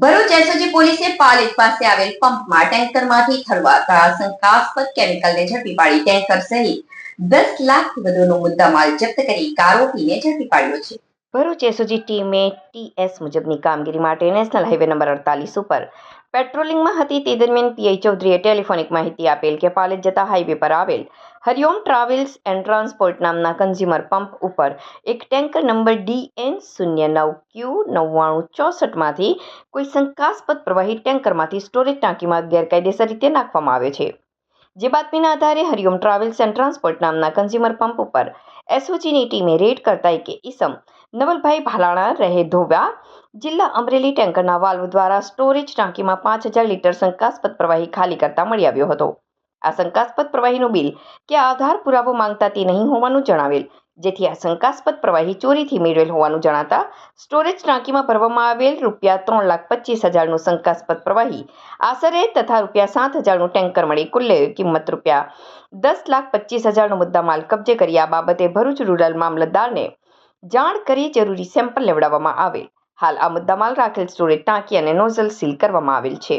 Bharuch SOG પોલીસે પાલેજ પાસે આવેલ પંપમાં ટેન્કરમાંથી ઠલવાતા શંકાસ્પદ કેમિકલને ઝડપી પાડી ટેન્કર સહિત દસ લાખથી વધુનો મુદ્દામાલ જપ્ત કરી આરોપીને ઝડપી પાડ્યો છે. ભરૂચ એસઓજી ટીમે ટીએસ મુજબની કામગીરી માટે નેશનલ હાઈવે નંબર અડતાલીસ ઉપર પેટ્રોલિંગમાં હતી તે દરમિયાન પીઆઈ ચૌધરીએ ટેલિફોનિક માહિતી આપેલ કે પાલેજ જતા હાઈવે પર આવેલ હરિઓમ ટ્રાવેલ્સ એન્ડ ટ્રાન્સપોર્ટ નામના કન્ઝ્યુમર પંપ ઉપર એક ટેન્કર નંબર ડી એન શૂન્ય નવ ક્યુ નવ્વાણું ચોસઠમાંથી કોઈ શંકાસ્પદ પ્રવાહી ટેન્કરમાંથી સ્ટોરેજ ટાંકીમાં ગેરકાયદેસર રીતે નાખવામાં આવે છે. જે બાતમીના આધારે હરિઓમ ટ્રાવેલ્સ એન્ડ ટ્રાન્સપોર્ટ નામના કન્ઝ્યુમર પંપ ઉપર એસઓજીની ટીમે રેડ કરતા એક ઈસમ નવલભાઈ ભાલાણા રહે ધોવા જિલ્લા અમરેલી ટેન્કરના વાલ્વ દ્વારા સ્ટોરેજ ટાંકીમાં પાંચ હજાર લીટર શંકાસ્પદ પ્રવાહી ખાલી કરતા મળી આવ્યો હતો. આ શંકાસ્પદ પ્રવાહીનું બિલ કે આધાર પુરાવો માંગતા તે નહીં હોવાનું જણાવેલ જેથી આ શંકાસ્પદ પ્રવાહી ચોરીથી મેળવેલ હોવાનું જણાતા સ્ટોરેજ ટાંકીમાં ભરવામાં આવેલ રૂપિયા ત્રણ લાખ પચીસ હજારનું શંકાસ્પદ પ્રવાહી આશરે તથા રૂપિયા સાત હજારનું ટેન્કર મળી કુલ્લે કિંમત રૂપિયા દસ લાખ પચીસ હજારનો મુદ્દામાલ કબજે કરી આ બાબતે ભરૂચ રૂરલ મામલતદારને જાણ કરી જરૂરી સેમ્પલ લેવડાવવામાં આવેલ. હાલ આ મુદ્દામાલ રાખેલ સ્ટોરેજ ટાંકી અને નોઝલ સીલ કરવામાં આવેલ છે.